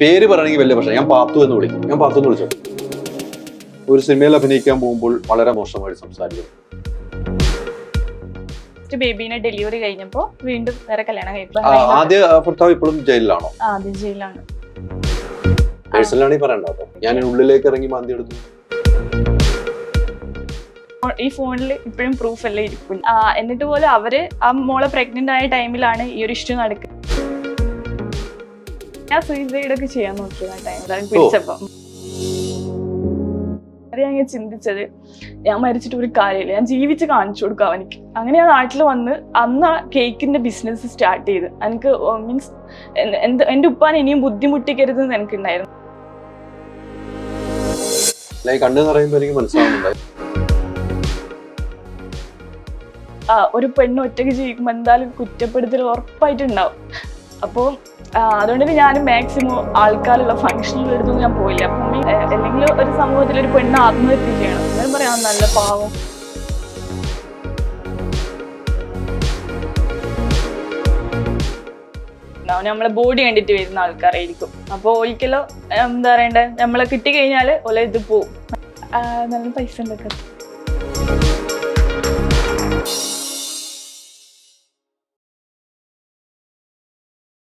പേര് പറയണമെങ്കിൽ വലിയ പ്രശ്നം ഞാൻ പാത്തു എന്ന് വിളിക്കും. ഞാൻ പാത്തു എന്ന് വിളിച്ചു ഒരു സിനിമയിൽ അഭിനയിക്കാൻ പോകുമ്പോൾ വളരെ മോശമായിട്ട് സംസാരിക്കും. ബേബീനെ ഡെലിവറി കഴിഞ്ഞപ്പോ വീണ്ടും വേറെ കല്യാണം ആ, ആദ്യ ഭർത്താവ് ഇപ്പോഴും ജയിലിലാണോ? ആദ്യം ജയിലാണ് പേഴ്സണലാണെങ്കിൽ പറയണ്ട ഞാൻ ഉള്ളിലേക്ക് ഇറങ്ങി മാന്തി എടുത്തു. ഈ ഫോണിൽ ഇപ്പോഴും പ്രൂഫ് എല്ലാം ഇരിക്കും എന്നിട്ട് പോലും അവർ ആ മോളെ പ്രഗ്നന്റ് ആയ ടൈമിലാണ് ഈ ഒരു ഇഷ്യൂ നടക്കുന്നത്. ഞാൻ സൂയിസൈഡ് ഒക്കെ ചെയ്യാൻ നോക്കി ആ ടൈമിലാണ് പിടിച്ചപ്പം. ഞാൻ ചിന്തിച്ചത്. ഞാൻ മരിച്ചിട്ട് ഒരു കാര്യമില്ല. ഞാൻ ജീവിച്ച് കാണിച്ചു കൊടുക്കാം അവനിക്ക്. അങ്ങനെ ഞാൻ നാട്ടിൽ വന്ന് അന്ന് ആ കേക്കിന്റെ ബിസിനസ് സ്റ്റാർട്ട് ചെയ്ത്. എനിക്ക് മീൻസ് എന്റെ എന്റെ ഉപ്പാൻ ഇനിയും ബുദ്ധിമുട്ടിക്കരുതെന്ന് എനിക്കുണ്ടായിരുന്നു. ഒരു പെണ്ണ് ഒറ്റയ്ക്ക് ജീവിക്കുമ്പോൾ എന്തായാലും കുറ്റപ്പെടുത്തൽ ഉറപ്പായിട്ടുണ്ടാവും. അപ്പോൾ അതുകൊണ്ട് തന്നെ ഞാൻ മാക്സിമം ആൾക്കാരുള്ള ഫംഗ്ഷനിലെടുത്തൊന്നും ഞാൻ പോയില്ല. അപ്പം അല്ലെങ്കിൽ ഒരു സമൂഹത്തിൽ ഒരു പെണ്ണ് ആത്മഹത്യ ചെയ്യണം. എന്നാലും പറയാം നല്ല പാവം. നമ്മളെ ബോഡി കണ്ടിട്ട് വരുന്ന ആൾക്കാരായിരിക്കും. അപ്പോൾ ഒരിക്കലും എന്താ പറയണ്ടേ നമ്മളെ കിട്ടി കഴിഞ്ഞാൽ ഓല ഇത് പോവും. നല്ല പൈസ ഉണ്ടാക്കാം